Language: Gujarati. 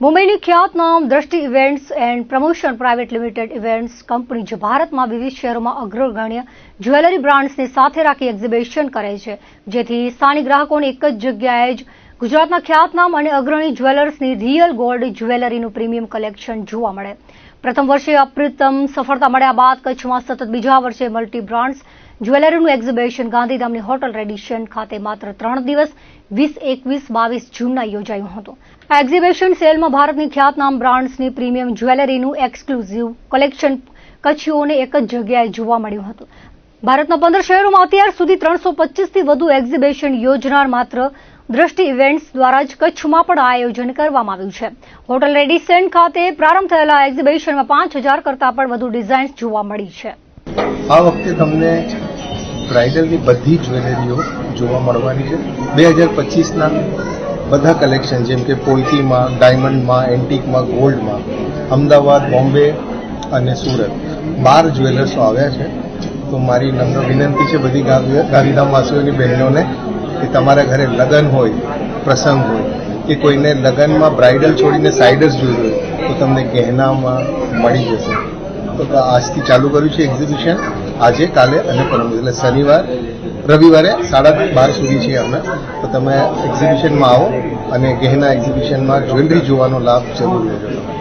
મુંબઈની ખ્યાતનામ Drishti events and promotion private limited events company જે ભારતમાં વિવિધ શહેરોમાં અગ્રગણ્ય જ્વેલરી બ્રાન્ડ્સને સાથે રાખી એક્ઝિબિશન કરે છે. જેથી સ્થાનિક ગ્રાહકોને એક જ જગ્યાએ જ ગુજરાતના ખ્યાતનામ અને અગ્રણી જ્વેલર્સની રિયલ ગોલ્ડ જ્વેલરીનું પ્રીમિયમ કલેક્શન જોવા મળે. પ્રથમ વર્ષે અપ્રિતમ સફળતા મળ્યા બાદ કચ્છમાં સતત બીજા વર્ષે મલ્ટી બ્રાન્ડ્સ જ્વેલરીનું એક્ઝિબિશન ગાંધીધામની હોટલ રેડિશન ખાતે માત્ર ત્રણ દિવસ, વીસ એકવીસ બાવીસ જૂનના યોજાયું હતું. આ એક્ઝિબિશન સેલમાં ભારતની ખ્યાતનામ બ્રાન્ડ્સની પ્રીમિયમ જ્વેલરીનું એક્સક્લુઝિવ કલેક્શન કચ્છીઓને એક જ જગ્યાએ જોવા મળ્યું હતું. ભારતના પંદર શહેરોમાં અત્યાર સુધી ત્રણસો પચીસથી વધુ એક્ઝિબિશન યોજનાર માત્ર દ્રષ્ટિ ઇવેન્ટ્સ દ્વારા જ કચ્છમાં પણ આયોજન કરવામાં આવ્યું છે. હોટલ રેડિસન ખાતે પ્રારંભ થયેલા એક્ઝિબિશનમાં પાંચ હજાર કરતાં પણ વધુ ડિઝાઇન્સ જોવા મળી છે. આ વખતે તમને બ્રાઇડલની બધી જ્વેલરીઓ જોવા મળવાની છે. બે હજાર પચીસના બધા કલેક્શન, જેમ કે પોલકીમાં, ડાયમંડમાં, એન્ટિકમાં, ગોલ્ડમાં, અમદાવાદ, બોમ્બે અને સુરત. બાર જ્વેલર્સો આવ્યા છે. તો મારી નમ્ર વિનંતી છે બધી ગાંધી- ગાંધીધામવાસીઓની બહેનોને કે તમારા ઘરે લગ્ન હોય, પ્રસંગ હોય, કે કોઈને લગ્નમાં બ્રાઇડલ છોડીને સાઇડર્સ જોઈ હોય, તો તમને ગહેનામાં મળી જશે. તો આજથી ચાલુ કર્યું છે એક્ઝિબિશન. આજે, કાલે અને પરમ એટલે શનિવાર, રવિવારે સાડા બાર સુધી છે અમે. તો તમે એક્ઝિબિશનમાં આવો અને ગહેના એક્ઝિબિશનમાં જ્વેલરી જોવાનો લાભ જરૂર લેજો.